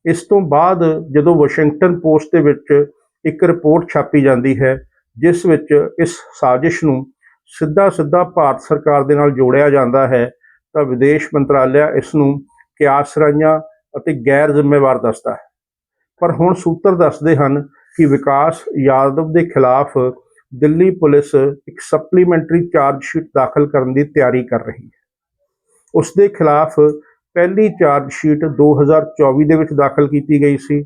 Speaker 1: ਇਸ ਤੋਂ ਬਾਅਦ ਜਦੋਂ ਵਾਸ਼ਿੰਗਟਨ ਪੋਸਟ ਦੇ ਵਿੱਚ ਇੱਕ ਰਿਪੋਰਟ ਛਾਪੀ ਜਾਂਦੀ ਹੈ, ਜਿਸ ਵਿੱਚ ਇਸ ਸਾਜ਼ਿਸ਼ ਨੂੰ ਸਿੱਧਾ ਸਿੱਧਾ ਭਾਰਤ ਸਰਕਾਰ ਦੇ ਨਾਲ ਜੋੜਿਆ ਜਾਂਦਾ ਹੈ, ਤਾਂ ਵਿਦੇਸ਼ ਮੰਤਰਾਲਿਆ ਇਸ ਨੂੰ ਕਿਆਸ ਅਤੇ ਗੈਰ ਜ਼ਿੰਮੇਵਾਰ ਦੱਸਦਾ ਹੈ। ਪਰ ਹੁਣ ਸੂਤਰ ਦੱਸਦੇ ਹਨ ਕਿ ਵਿਕਾਸ ਯਾਦਵ ਦੇ ਖਿਲਾਫ ਦਿੱਲੀ ਪੁਲਿਸ ਇੱਕ ਸਪਲੀਮੈਂਟਰੀ ਚਾਰਜ ਸ਼ੀਟ ਦਾਖਲ ਕਰਨ ਦੀ ਤਿਆਰੀ ਕਰ ਰਹੀ ਹੈ। ਉਸ ਦੇ ਖਿਲਾਫ ਪਹਿਲੀ ਚਾਰਜ ਸ਼ੀਟ 2024 ਦੇ ਵਿੱਚ ਦਾਖਲ ਕੀਤੀ ਗਈ ਸੀ।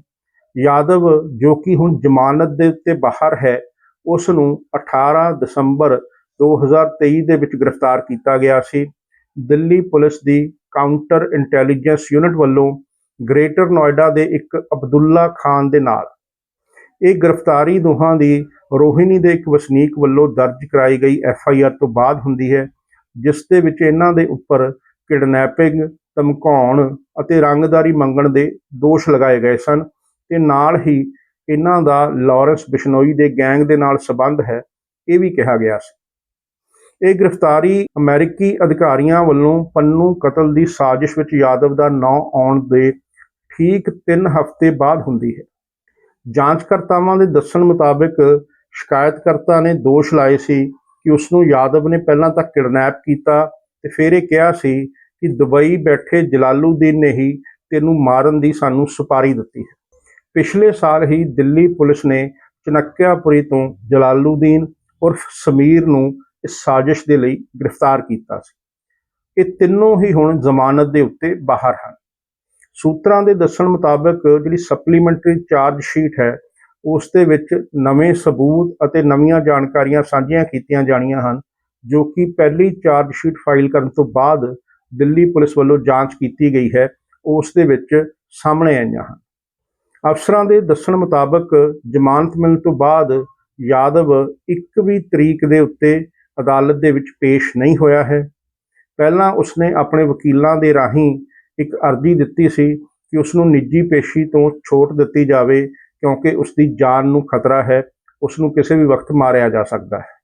Speaker 1: ਯਾਦਵ ਜੋ ਕਿ ਹੁਣ ਜ਼ਮਾਨਤ ਦੇ ਉੱਤੇ ਬਾਹਰ ਹੈ, ਉਸ ਨੂੰ 18 ਦਸੰਬਰ 2023 ਦੇ ਵਿੱਚ ਗ੍ਰਿਫਤਾਰ ਕੀਤਾ ਗਿਆ ਸੀ। ਦਿੱਲੀ ਪੁਲਿਸ ਦੀ ਕਾਊਂਟਰ ਇੰਟੈਲੀਜੈਂਸ ਯੂਨਿਟ ਵੱਲੋਂ ਗ੍ਰੇਟਰ ਨੋਇਡਾ ਦੇ ਇੱਕ ਅਬਦੁੱਲਾ ਖਾਨ ਦੇ ਨਾਲ ਇਹ ਗ੍ਰਿਫਤਾਰੀ ਦੋਹਾਂ ਦੀ ਰੋਹਿਣੀ ਦੇ ਇੱਕ ਵਸਨੀਕ ਵੱਲੋਂ ਦਰਜ ਕਰਾਈ ਗਈ ਐਫ ਆਈ ਆਰ ਤੋਂ ਬਾਅਦ ਹੁੰਦੀ ਹੈ, ਜਿਸ ਦੇ ਵਿੱਚ ਇਹਨਾਂ ਦੇ ਉੱਪਰ ਕਿਡਨੈਪਿੰਗ, ਧਮਕਾਉਣ ਅਤੇ ਰੰਗਦਾਰੀ ਮੰਗਣ ਦੇ ਦੋਸ਼ ਲਗਾਏ ਗਏ ਸਨ ਤੇ ਨਾਲ ਹੀ ਇਹਨਾਂ ਦਾ ਲਾਰੈਂਸ ਬਿਸ਼ਨੋਈ ਦੇ ਗੈਂਗ ਦੇ ਨਾਲ ਸੰਬੰਧ ਹੈ, ਇਹ ਵੀ ਕਿਹਾ ਗਿਆ ਸੀ। ਇਹ ਗ੍ਰਿਫਤਾਰੀ ਅਮਰੀਕੀ ਅਧਿਕਾਰੀਆਂ ਵੱਲੋਂ ਪੰਨੂ ਕਤਲ ਦੀ ਸਾਜ਼ਿਸ਼ ਵਿੱਚ ਯਾਦਵ ਦਾ ਨਾਂ ਆਉਣ ਦੇ ਠੀਕ 3 ਹਫ਼ਤੇ ਬਾਅਦ ਹੁੰਦੀ ਹੈ। ਜਾਂਚਕਰਤਾਵਾਂ ਦੇ ਦੱਸਣ ਮੁਤਾਬਕ ਸ਼ਿਕਾਇਤਕਰਤਾ ਨੇ ਦੋਸ਼ ਲਾਏ ਸੀ ਕਿ ਉਸ ਨੂੰ ਯਾਦਵ ਨੇ ਪਹਿਲਾਂ ਤਾਂ ਕਿਡਨੈਪ ਕੀਤਾ ਤੇ ਫਿਰ ਇਹ ਕਿਹਾ ਸੀ ਕਿ ਦੁਬਈ ਬੈਠੇ ਜਲਾਲੂਦੀਨ ਨੇ ਹੀ ਤੈਨੂੰ ਮਾਰਨ ਦੀ ਸਾਨੂੰ ਸੁਪਾਰੀ ਦਿੱਤੀ ਹੈ। ਪਿਛਲੇ ਸਾਲ ਹੀ ਦਿੱਲੀ ਪੁਲਿਸ ਨੇ ਚਨੱਕਿਆਪੁਰੀ ਤੋਂ ਜਲਾਲੂਦੀਨ ਉਰਫ ਸਮੀਰ ਨੂੰ ਇਸ ਸਾਜ਼ਿਸ਼ ਦੇ ਲਈ ਗ੍ਰਿਫਤਾਰ ਕੀਤਾ ਸੀ। ਇਹ ਤਿੰਨੋਂ ਹੀ ਹੁਣ ਜ਼ਮਾਨਤ ਦੇ ਉੱਤੇ ਬਾਹਰ ਹਨ। ਸੂਤਰਾਂ ਦੇ ਦੱਸਣ ਮੁਤਾਬਕ ਜਿਹੜੀ ਸਪਲੀਮੈਂਟਰੀ ਚਾਰਜ ਸ਼ੀਟ ਹੈ, ਉਸ ਦੇ ਵਿੱਚ ਨਵੇਂ ਸਬੂਤ ਅਤੇ ਨਵੀਆਂ ਜਾਣਕਾਰੀਆਂ ਸਾਂਝੀਆਂ ਕੀਤੀਆਂ ਜਾਣੀਆਂ ਹਨ, ਜੋ ਕਿ ਪਹਿਲੀ ਚਾਰਜ ਸ਼ੀਟ ਫਾਈਲ ਕਰਨ ਤੋਂ ਬਾਅਦ ਦਿੱਲੀ ਪੁਲਿਸ ਵੱਲੋਂ ਜਾਂਚ ਕੀਤੀ ਗਈ ਹੈ, ਉਸ ਦੇ ਵਿੱਚ ਸਾਹਮਣੇ ਆਈਆਂ ਹਨ। ਅਫਸਰਾਂ ਦੇ ਦੱਸਣ ਮੁਤਾਬਕ ਜ਼ਮਾਨਤ ਮਿਲਣ ਤੋਂ ਬਾਅਦ ਯਾਦਵ ਇੱਕ ਵੀ ਤਰੀਕ ਦੇ ਉੱਤੇ ਅਦਾਲਤ ਦੇ ਵਿੱਚ ਪੇਸ਼ ਨਹੀਂ ਹੋਇਆ ਹੈ। ਪਹਿਲਾਂ ਉਸਨੇ ਆਪਣੇ ਵਕੀਲਾਂ ਦੇ ਰਾਹੀਂ ਇੱਕ ਅਰਜ਼ੀ ਦਿੱਤੀ ਸੀ ਕਿ ਉਸ ਨੂੰ ਨਿੱਜੀ ਪੇਸ਼ੀ ਤੋਂ ਛੋਟ ਦਿੱਤੀ ਜਾਵੇ ਕਿਉਂਕਿ ਉਸ ਦੀ ਜਾਨ ਨੂੰ ਖਤਰਾ ਹੈ ਉਸ ਨੂੰ ਕਿਸੇ ਵੀ ਵਕਤ ਮਾਰਿਆ ਜਾ ਸਕਦਾ ਹੈ।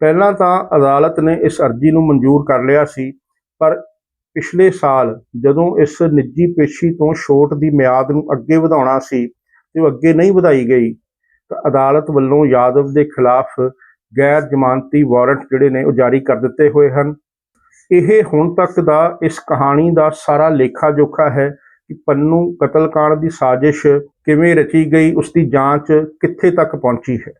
Speaker 1: ਪਹਿਲਾਂ ਤਾਂ ਅਦਾਲਤ ਨੇ ਇਸ ਅਰਜ਼ੀ ਨੂੰ ਮਨਜ਼ੂਰ ਕਰ ਲਿਆ ਸੀ, ਪਰ ਪਿਛਲੇ ਸਾਲ ਜਦੋਂ ਇਸ ਨਿੱਜੀ ਪੇਸ਼ੀ ਤੋਂ ਛੋਟ ਦੀ ਮਿਆਦ ਨੂੰ ਅੱਗੇ ਵਧਾਉਣਾ ਸੀ ਤੇ ਉਹ ਅੱਗੇ ਨਹੀਂ ਵਧਾਈ ਗਈ, ਤਾਂ ਅਦਾਲਤ ਵੱਲੋਂ ਯਾਦਵ ਦੇ ਖਿਲਾਫ ਗੈਰ ਜ਼ਮਾਨਤੀ ਵਾਰੰਟ ਜਿਹੜੇ ਨੇ ਉਹ ਜਾਰੀ ਕਰ ਦਿੱਤੇ ਹੋਏ ਹਨ। ਇਹ ਹੁਣ ਤੱਕ ਦਾ ਇਸ ਕਹਾਣੀ ਦਾ ਸਾਰਾ ਲੇਖਾ ਜੋਖਾ ਹੈ ਕਿ ਪੰਨੂ ਕਤਲकांड ਦੀ ਸਾਜ਼ਿਸ਼ ਕਿਵੇਂ ਰਚੀ ਗਈ ਉਸ ਦੀ ਜਾਂਚ ਕਿੱਥੇ ਤੱਕ ਪਹੁੰਚੀ ਹੈ।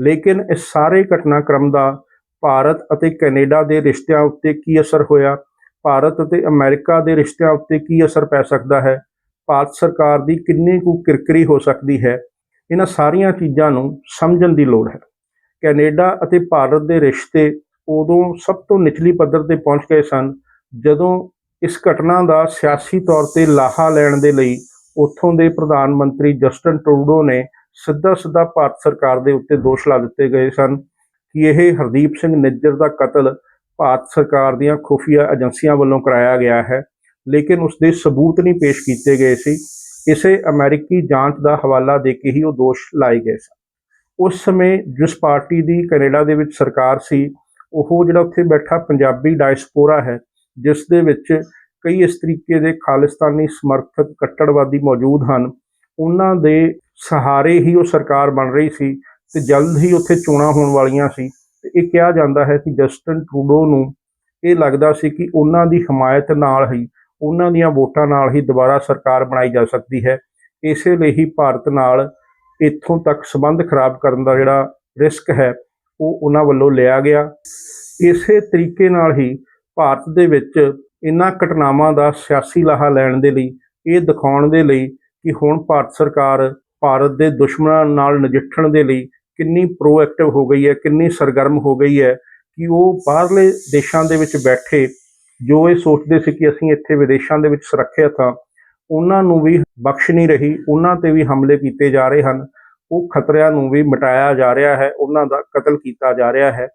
Speaker 1: ਲੇਕਿਨ ਇਸ ਸਾਰੇ ਘਟਨਾਕ੍ਰਮ ਦਾ ਭਾਰਤ ਅਤੇ ਕੈਨੇਡਾ ਦੇ ਰਿਸ਼ਤਿਆਂ ਉੱਤੇ ਕੀ ਅਸਰ ਹੋਇਆ? ਭਾਰਤ ਅਤੇ ਅਮਰੀਕਾ ਦੇ ਰਿਸ਼ਤਿਆਂ ਉੱਤੇ ਕੀ ਅਸਰ ਪੈ ਸਕਦਾ ਹੈ? ਭਾਰਤ ਸਰਕਾਰ ਦੀ ਕਿੰਨੀ ਕੁ ਕਿਰਕਰੀ ਹੋ ਸਕਦੀ ਹੈ? ਇਹਨਾਂ ਸਾਰੀਆਂ ਚੀਜ਼ਾਂ ਨੂੰ ਸਮਝਣ ਦੀ ਲੋੜ ਹੈ। ਕੈਨੇਡਾ ਅਤੇ ਭਾਰਤ ਦੇ ਰਿਸ਼ਤੇ ਉਦੋਂ ਸਭ ਤੋਂ ਨਿਚਲੀ ਪੱਧਰ ਤੇ ਪਹੁੰਚ ਗਏ ਸਨ। ਜਦੋਂ ਇਸ ਘਟਨਾ ਦਾ ਸਿਆਸੀ ਤੌਰ ਤੇ ਲਾਹਾ ਲੈਣ ਦੇ ਲਈ ਉੱਥੋਂ ਦੇ ਪ੍ਰਧਾਨ ਮੰਤਰੀ ਜਸਟਨ ਟਰੂਡੋ ਨੇ ਸਿੱਧਾ ਸਿੱਧਾ ਭਾਰਤ ਸਰਕਾਰ ਦੇ ਉੱਤੇ ਦੋਸ਼ ਲਾ ਦਿੱਤੇ ਗਏ ਸਨ ਕਿ ਇਹ ਹਰਦੀਪ ਸਿੰਘ ਨਿੱਜਰ ਦਾ ਕਤਲ ਭਾਰਤ ਸਰਕਾਰ ਦੀਆਂ ਖੁਫੀਆ ਏਜੰਸੀਆਂ ਵੱਲੋਂ ਕਰਾਇਆ ਗਿਆ ਹੈ, ਲੇਕਿਨ ਉਸ ਦੇ ਸਬੂਤ ਨਹੀਂ ਪੇਸ਼ ਕੀਤੇ ਗਏ ਸੀ। ਇਸੇ ਅਮਰੀਕੀ ਜਾਂਚ ਦਾ ਹਵਾਲਾ ਦੇ ਕੇ ਹੀ ਉਹ ਦੋਸ਼ ਲਾਏ ਗਏ ਸਨ। ਉਸ ਸਮੇਂ ਜਿਸ ਪਾਰਟੀ ਦੀ ਕੈਨੇਡਾ ਦੇ ਵਿੱਚ ਸਰਕਾਰ ਸੀ ਉਹ ਜਿਹੜਾ ਉੱਥੇ ਬੈਠਾ ਪੰਜਾਬੀ ਡਾਇਸਪੋਰਾ ਹੈ, ਜਿਸ ਦੇ ਵਿੱਚ ਕਈ ਇਸ ਤਰੀਕੇ ਦੇ ਖਾਲਿਸਤਾਨੀ ਸਮਰਥਕ ਕੱਟੜਵਾਦੀ ਮੌਜੂਦ ਹਨ। ਉਹਨਾਂ ਦੇ ਸਹਾਰੇ ਹੀ ਉਹ ਸਰਕਾਰ ਬਣ ਰਹੀ ਸੀ ਤੇ ਜਲਦ ਹੀ ਉੱਥੇ ਚੋਣਾਂ ਹੋਣ ਵਾਲੀਆਂ ਸੀ। ਤੇ ਇਹ ਕਿਹਾ ਜਾਂਦਾ ਹੈ ਕਿ ਜਸਟਨ ਟਰੂਡੋ ਨੂੰ ਇਹ ਲੱਗਦਾ ਸੀ ਕਿ ਉਹਨਾਂ ਦੀ ਹਮਾਇਤ ਨਾਲ ਹੀ, ਉਹਨਾਂ ਦੀਆਂ ਵੋਟਾਂ ਨਾਲ ਹੀ ਦੁਬਾਰਾ ਸਰਕਾਰ ਬਣਾਈ ਜਾ ਸਕਦੀ ਹੈ। ਇਸੇ ਲਈ ਹੀ ਭਾਰਤ ਨਾਲ ਇੱਥੋਂ ਤੱਕ ਸੰਬੰਧ ਖਰਾਬ ਕਰਨ ਦਾ ਜਿਹੜਾ ਰਿਸਕ ਹੈ ਉਹ ਉਹਨਾਂ ਵੱਲੋਂ ਲਿਆ ਗਿਆ। ਇਸੇ ਤਰੀਕੇ ਨਾਲ ਹੀ ਭਾਰਤ ਦੇ ਵਿੱਚ ਇਹਨਾਂ ਘਟਨਾਵਾਂ ਦਾ ਸਿਆਸੀ ਲਾਹਾ ਲੈਣ ਦੇ ਲਈ, ਇਹ ਦਿਖਾਉਣ ਦੇ ਲਈ ਕਿ ਹੁਣ ਭਾਰਤ ਸਰਕਾਰ ਭਾਰਤ ਦੇ ਦੁਸ਼ਮਣਾਂ ਨਾਲ ਨਜਿੱਠਣ ਦੇ ਲਈ ਕਿੰਨੀ ਪ੍ਰੋਐਕਟਿਵ ਹੋ ਗਈ ਹੈ, ਕਿੰਨੀ ਸਰਗਰਮ ਹੋ ਗਈ ਹੈ ਕਿ ਉਹ ਬਾਹਰਲੇ ਦੇਸ਼ਾਂ ਦੇ ਵਿੱਚ ਬੈਠੇ ਜੋ ਇਹ ਸੋਚਦੇ ਸੀ ਕਿ ਅਸੀਂ ਇੱਥੇ ਵਿਦੇਸ਼ਾਂ ਦੇ ਵਿੱਚ ਸੁਰੱਖਿਅਤ ਹਾਂ, ਉਹਨਾਂ ਨੂੰ ਵੀ ਬਖਸ਼ ਨਹੀਂ ਰਹੀ, ਉਹਨਾਂ ਤੇ ਵੀ ਹਮਲੇ ਕੀਤੇ ਜਾ ਰਹੇ ਹਨ। ਉਹ ਖਤਰਿਆਂ ਨੂੰ ਵੀ ਮਿਟਾਇਆ ਜਾ ਰਿਹਾ ਹੈ, ਉਹਨਾਂ ਦਾ ਕਤਲ ਕੀਤਾ ਜਾ ਰਿਹਾ ਹੈ।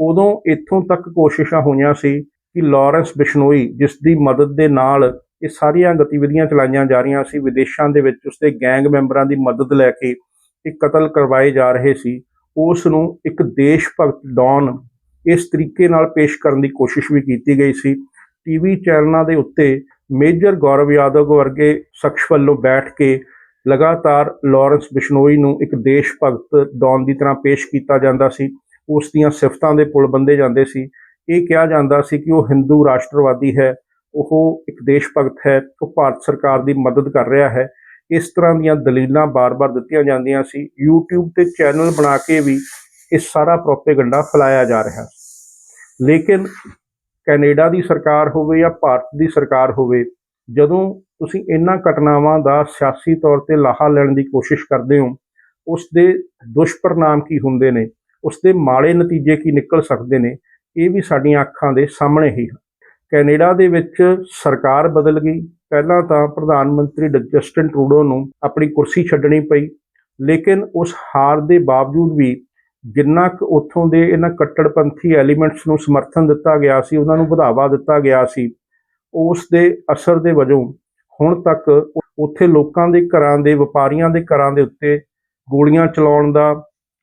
Speaker 1: ਉਦੋਂ ਇੱਥੋਂ ਤੱਕ ਕੋਸ਼ਿਸ਼ਾਂ ਹੋਈਆਂ ਸੀ ਕਿ ਲਾਰੈਂਸ ਬਿਸ਼ਨੋਈ, ਜਿਸ ਦੀ ਮਦਦ ਦੇ ਨਾਲ ਇਹ ਸਾਰੀਆਂ ਗਤੀਵਿਧੀਆਂ ਚਲਾਈਆਂ ਜਾ ਰਹੀਆਂ ਸੀ, ਵਿਦੇਸ਼ਾਂ ਦੇ ਵਿੱਚ ਉਸਦੇ ਗੈਂਗ ਮੈਂਬਰਾਂ ਦੀ ਮਦਦ ਲੈ ਕੇ ਇਹ ਕਤਲ ਕਰਵਾਏ ਜਾ ਰਹੇ ਸੀ, ਉਸ ਨੂੰ ਇੱਕ ਦੇਸ਼ ਭਗਤ ਡੌਨ ਇਸ ਤਰੀਕੇ ਨਾਲ ਪੇਸ਼ ਕਰਨ ਦੀ ਕੋਸ਼ਿਸ਼ ਵੀ ਕੀਤੀ ਗਈ ਸੀ। ਟੀਵੀ ਚੈਨਲਾਂ ਦੇ ਉੱਤੇ ਮੇਜਰ ਗੌਰਵ ਯਾਦਵ ਵਰਗੇ ਸ਼ਖਸ ਵੱਲੋਂ ਬੈਠ ਕੇ ਲਗਾਤਾਰ ਲਾਰੈਂਸ ਬਿਸ਼ਨੋਈ ਨੂੰ ਇੱਕ ਦੇਸ਼ ਭਗਤ ਡੌਨ ਦੀ ਤਰ੍ਹਾਂ ਪੇਸ਼ ਕੀਤਾ ਜਾਂਦਾ ਸੀ, ਉਸ ਦੀਆਂ ਸਿਫਤਾਂ ਦੇ ਪੁਲ ਬੰਦੇ ਜਾਂਦੇ ਸੀ। ਇਹ ਕਿਹਾ ਜਾਂਦਾ ਸੀ ਕਿ ਉਹ ਹਿੰਦੂ ਰਾਸ਼ਟਰਵਾਦੀ ਹੈ, ਉਹ ਇੱਕ ਦੇਸ਼ ਭਗਤ ਹੈ, ਉਹ ਭਾਰਤ ਸਰਕਾਰ ਦੀ ਮਦਦ ਕਰ ਰਿਹਾ ਹੈ। ਇਸ ਤਰ੍ਹਾਂ ਦੀਆਂ ਦਲੀਲਾਂ ਬਾਰ-ਬਾਰ ਦਿੱਤੀਆਂ ਜਾਂਦੀਆਂ ਸੀ। YouTube ਤੇ ਚੈਨਲ ਬਣਾ ਕੇ ਵੀ ਇਹ ਸਾਰਾ ਪ੍ਰੋਪੇਗੈਂਡਾ ਫੈਲਾਇਆ ਜਾ ਰਿਹਾ ਲੇਕਿਨ ਕੈਨੇਡਾ ਦੀ ਸਰਕਾਰ ਹੋਵੇ ਜਾਂ ਭਾਰਤ ਦੀ ਸਰਕਾਰ ਹੋਵੇ, ਜਦੋਂ ਤੁਸੀਂ ਇਹਨਾਂ ਘਟਨਾਵਾਂ ਦਾ ਸਿਆਸੀ ਤੌਰ ਤੇ ਲਾਹਾ ਲੈਣ ਦੀ ਕੋਸ਼ਿਸ਼ ਕਰਦੇ ਹੋ, ਉਸ ਦੇ ਦੁਸ਼ਪਰਿਣਾਮ ਕੀ ਹੁੰਦੇ ਨੇ, ਉਸ ਦੇ ਮਾੜੇ ਨਤੀਜੇ ਕੀ ਨਿਕਲ ਸਕਦੇ ਨੇ, ਇਹ ਵੀ ਸਾਡੀਆਂ ਅੱਖਾਂ ਦੇ ਸਾਹਮਣੇ ਹੀ ਹਨ। ਕੈਨੇਡਾ ਦੇ ਵਿੱਚ ਸਰਕਾਰ ਬਦਲ ਗਈ, ਪਹਿਲਾਂ ਤਾਂ ਪ੍ਰਧਾਨ ਮੰਤਰੀ ਡ- ਜਸਟਿਨ ਟਰੂਡੋ ਨੂੰ ਆਪਣੀ ਕੁਰਸੀ ਛੱਡਣੀ ਪਈ, ਲੇਕਿਨ ਉਸ ਹਾਰ ਦੇ ਬਾਵਜੂਦ ਵੀ ਜਿੰਨਾ ਕੁ ਉੱਥੋਂ ਦੇ ਇਹਨਾਂ ਕੱਟੜਪੰਥੀ ਐਲੀਮੈਂਟਸ ਨੂੰ ਸਮਰਥਨ ਦਿੱਤਾ ਗਿਆ ਸੀ, ਉਹਨਾਂ ਨੂੰ ਵਧਾਵਾ ਦਿੱਤਾ ਗਿਆ ਸੀ, ਉਸ ਦੇ ਅਸਰ ਦੇ ਵਜੋਂ ਹੁਣ ਤੱਕ ਉੱਥੇ ਲੋਕਾਂ ਦੇ ਘਰਾਂ ਦੇ, ਵਪਾਰੀਆਂ ਦੇ ਘਰਾਂ ਦੇ ਉੱਤੇ ਗੋਲੀਆਂ ਚਲਾਉਣ ਦਾ,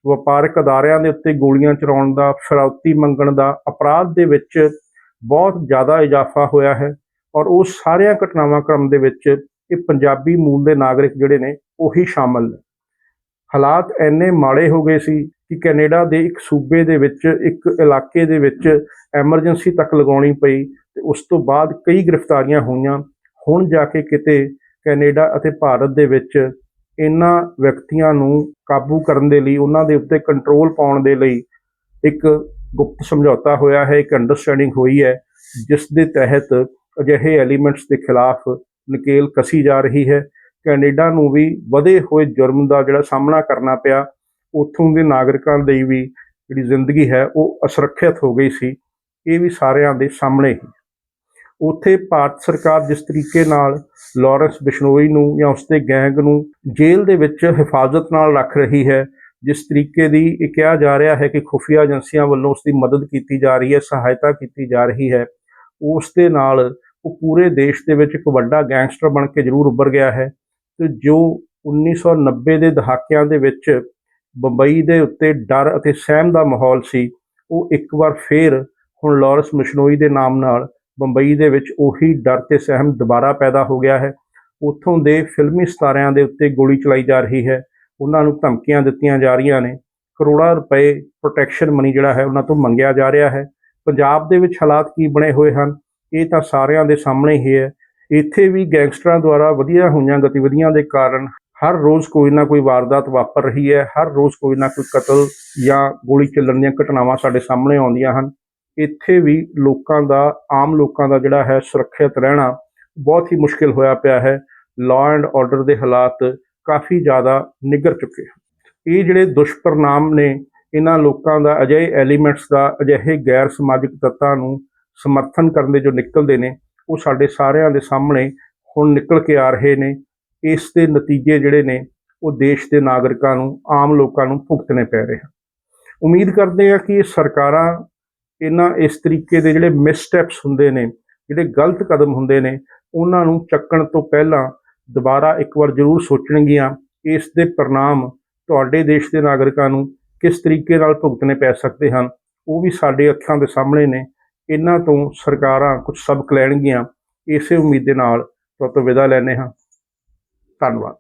Speaker 1: ਵਪਾਰਕ ਅਦਾਰਿਆਂ ਦੇ ਉੱਤੇ ਗੋਲੀਆਂ ਚਲਾਉਣ ਦਾ ਫਿਰੌਤੀ ਮੰਗਣ ਦਾ ਅਪਰਾਧ ਦੇ ਵਿੱਚ ਬਹੁਤ ਜ਼ਿਆਦਾ ਇਜ਼ਾਫਾ ਹੋਇਆ ਹੈ ਔਰ ਉਹ ਸਾਰਿਆਂ ਘਟਨਾਵਾਂ ਕ੍ਰਮ ਦੇ ਵਿੱਚ ਇਹ ਪੰਜਾਬੀ ਮੂਲ ਦੇ ਨਾਗਰਿਕ ਜਿਹੜੇ ਨੇ ਉਹੀ ਸ਼ਾਮਲ ਨੇ। ਹਾਲਾਤ ਐਨੇ ਮਾੜੇ ਹੋ ਗਏ ਸੀ ਕਿ ਕੈਨੇਡਾ ਦੇ ਇੱਕ ਸੂਬੇ ਦੇ ਵਿੱਚ, ਇੱਕ ਇਲਾਕੇ ਦੇ ਵਿੱਚ ਐਮਰਜੈਂਸੀ ਤੱਕ ਲਗਾਉਣੀ ਪਈ ਤੇ ਉਸ ਤੋਂ ਬਾਅਦ ਕਈ ਗ੍ਰਿਫਤਾਰੀਆਂ ਹੋਈਆਂ ਹੁਣ ਜਾ ਕੇ ਕਿਤੇ ਕੈਨੇਡਾ ਅਤੇ ਭਾਰਤ ਦੇ ਵਿੱਚ ਇਹਨਾਂ ਵਿਅਕਤੀਆਂ ਨੂੰ ਕਾਬੂ ਕਰਨ ਦੇ ਲਈ, ਉਹਨਾਂ ਦੇ ਉੱਤੇ ਕੰਟਰੋਲ ਪਾਉਣ ਦੇ ਲਈ ਇੱਕ ਗੁਪਤ ਸਮਝੌਤਾ ਹੋਇਆ ਹੈ, ਇੱਕ ਅੰਡਰਸਟੈਂਡਿੰਗ ਹੋਈ ਹੈ, ਜਿਸ ਦੇ ਤਹਿਤ ਅਜਿਹੇ ਐਲੀਮੈਂਟਸ ਦੇ ਖਿਲਾਫ ਨਕੇਲ ਕਸੀ ਜਾ ਰਹੀ ਹੈ। ਕੈਨੇਡਾ ਨੂੰ ਵੀ ਵਧੇ ਹੋਏ ਜੁਰਮ ਦਾ ਜਿਹੜਾ ਸਾਹਮਣਾ ਕਰਨਾ ਪਿਆ, ਉੱਥੋਂ ਦੇ ਨਾਗਰਿਕਾਂ ਲਈ ਵੀ ਜਿਹੜੀ ਜ਼ਿੰਦਗੀ ਹੈ, ਉਹ ਅਸੁਰੱਖਿਅਤ ਹੋ ਗਈ ਸੀ। ਇਹ ਵੀ ਸਾਰਿਆਂ ਦੇ ਸਾਹਮਣੇ ਹੀ। ਉੱਥੇ ਭਾਰਤ ਸਰਕਾਰ ਜਿਸ ਤਰੀਕੇ ਨਾਲ ਲਾਰੈਂਸ ਬਿਸ਼ਨੋਈ ਨੂੰ ਜਾਂ ਉਸਦੇ ਗੈਂਗ ਨੂੰ ਜੇਲ੍ਹ ਦੇ ਵਿੱਚ ਹਿਫਾਜ਼ਤ ਨਾਲ ਰੱਖ ਰਹੀ ਹੈ, ਜਿਸ ਤਰੀਕੇ ਦੀ ਇਹ ਕਿਹਾ ਜਾ ਰਿਹਾ ਹੈ ਕਿ ਖੁਫੀਆ ਏਜੰਸੀਆਂ ਵੱਲੋਂ ਉਸ ਦੀ ਮਦਦ ਕੀਤੀ ਜਾ ਰਹੀ ਹੈ, ਸਹਾਇਤਾ ਕੀਤੀ ਜਾ ਰਹੀ ਹੈ ਉਸ ਦੇ ਨਾਲ ਉਹ ਪੂਰੇ ਦੇਸ਼ ਦੇ ਵਿੱਚ ਇੱਕ ਵੱਡਾ ਗੈਂਗਸਟਰ ਬਣ ਕੇ ਜ਼ਰੂਰ ਉੱਭਰ ਗਿਆ ਹੈ ਤੇ ਜੋ 1990 ਦੇ ਦਹਾਕਿਆਂ ਦੇ ਵਿੱਚ ਬੰਬਈ ਦੇ ਉੱਤੇ ਡਰ ਅਤੇ ਸਹਿਮ ਦਾ ਮਾਹੌਲ ਸੀ, ਉਹ ਇੱਕ ਵਾਰ ਫੇਰ ਹੁਣ ਲਾਰੈਂਸ ਮਿਸ਼ਨੋਈ ਦੇ ਨਾਮ ਨਾਲ ਬੰਬਈ ਦੇ ਵਿੱਚ ਉਹੀ ਡਰ ਤੇ ਸਹਿਮ ਦੁਬਾਰਾ ਪੈਦਾ ਹੋ ਗਿਆ ਹੈ। ਉੱਥੋਂ ਦੇ ਫਿਲਮੀ ਸਤਾਰਿਆਂ ਦੇ ਉੱਤੇ ਗੋਲੀ ਚਲਾਈ ਜਾ ਰਹੀ ਹੈ। ਉਹਨਾਂ ਨੂੰ ਧਮਕੀਆਂ ਦਿੱਤੀਆਂ ਜਾ ਰਹੀਆਂ ਨੇ। ਕਰੋੜਾਂ ਰੁਪਏ ਪ੍ਰੋਟੈਕਸ਼ਨ ਮਨੀ ਜਿਹੜਾ ਹੈ ਉਹਨਾਂ ਤੋਂ ਮੰਗਿਆ ਜਾ ਰਿਹਾ ਹੈ। ਪੰਜਾਬ ਦੇ ਵਿੱਚ ਹਾਲਾਤ ਕੀ ਬਣੇ ਹੋਏ ਹਨ, ਇਹ ਤਾਂ ਸਾਰਿਆਂ ਦੇ ਸਾਹਮਣੇ ਹੀ ਹੈ। ਇੱਥੇ ਵੀ ਗੈਂਗਸਟਰਾਂ ਦੁਆਰਾ ਵਧੀਆ ਹੋਈਆਂ ਗਤੀਵਿਧੀਆਂ ਦੇ ਕਾਰਨ ਹਰ ਰੋਜ਼ ਕੋਈ ਨਾ ਕੋਈ ਵਾਰਦਾਤ ਵਾਪਰ ਰਹੀ ਹੈ। ਹਰ ਰੋਜ਼ ਕੋਈ ਨਾ ਕੋਈ ਕਤਲ ਜਾਂ ਗੋਲੀ ਚੱਲਣ ਦੀਆਂ ਘਟਨਾਵਾਂ ਸਾਡੇ ਸਾਹਮਣੇ ਆਉਂਦੀਆਂ ਹਨ। ਇੱਥੇ ਵੀ ਲੋਕਾਂ ਦਾ, ਆਮ ਲੋਕਾਂ ਦਾ ਜਿਹੜਾ ਹੈ ਸੁਰੱਖਿਅਤ ਰਹਿਣਾ ਬਹੁਤ ਹੀ ਮੁਸ਼ਕਿਲ ਹੋਇਆ ਪਿਆ ਹੈ। ਲਾਅ ਐਂਡ ਆਰਡਰ ਦੇ ਹਾਲਾਤ ਕਾਫੀ ਜ਼ਿਆਦਾ ਨਿੱਘਰ ਚੁੱਕੇ ਹਨ। ਇਹ ਜਿਹੜੇ ਦੁਸ਼ਪਰਿਣਾਮ ਨੇ, ਇਹਨਾਂ ਲੋਕਾਂ ਦਾ ਅਜਿਹੇ ਐਲੀਮੈਂਟਸ ਦਾ, ਅਜਿਹੇ ਗੈਰ ਸਮਾਜਿਕ ਤੱਤਾਂ ਨੂੰ ਸਮਰਥਨ ਕਰਨ ਦੇ ਜੋ ਨਿਕਲਦੇ ਨੇ, ਉਹ ਸਾਡੇ ਸਾਰਿਆਂ ਦੇ ਸਾਹਮਣੇ ਹੁਣ ਨਿਕਲ ਕੇ ਆ ਰਹੇ ਨੇ। ਇਸ ਦੇ ਨਤੀਜੇ ਜਿਹੜੇ ਨੇ, ਉਹ ਦੇਸ਼ ਦੇ ਨਾਗਰਿਕਾਂ ਨੂੰ, ਆਮ ਲੋਕਾਂ ਨੂੰ ਭੁਗਤਣੇ ਪੈ ਰਹੇ ਹਨ। ਉਮੀਦ ਕਰਦੇ ਹਾਂ ਕਿ ਇਹ ਸਰਕਾਰਾਂ ਇਹਨਾਂ ਇਸ ਤਰੀਕੇ ਦੇ ਜਿਹੜੇ ਮਿਸਟੈਪਸ ਹੁੰਦੇ ਨੇ, ਜਿਹੜੇ ਗਲਤ ਕਦਮ ਹੁੰਦੇ ਨੇ, ਉਹਨਾਂ ਨੂੰ ਚੱਕਣ ਤੋਂ ਪਹਿਲਾਂ ਦੁਬਾਰਾ ਇੱਕ ਵਾਰ ਜ਼ਰੂਰ ਸੋਚਣਗੀਆਂ ਇਸ ਦੇ ਪ੍ਰਣਾਮ ਤੁਹਾਡੇ ਦੇਸ਼ ਦੇ ਨਾਗਰਿਕਾਂ ਨੂੰ ਕਿਸ ਤਰੀਕੇ ਨਾਲ ਭੁਗਤਣੇ ਪੈ ਸਕਦੇ ਹਨ। ਉਹ ਵੀ ਸਾਡੇ ਅੱਖਾਂ ਦੇ ਸਾਹਮਣੇ ਨੇ। ਇਹਨਾਂ ਤੋਂ ਸਰਕਾਰਾਂ ਕੁਝ ਸਬਕ ਲੈਣਗੀਆਂ। ਇਸੇ ਉਮੀਦ ਦੇ ਨਾਲ ਤੁਹਾਤੋਂ ਵਿਦਾ ਲੈਂਦੇ ਹਾਂ। ਧੰਨਵਾਦ।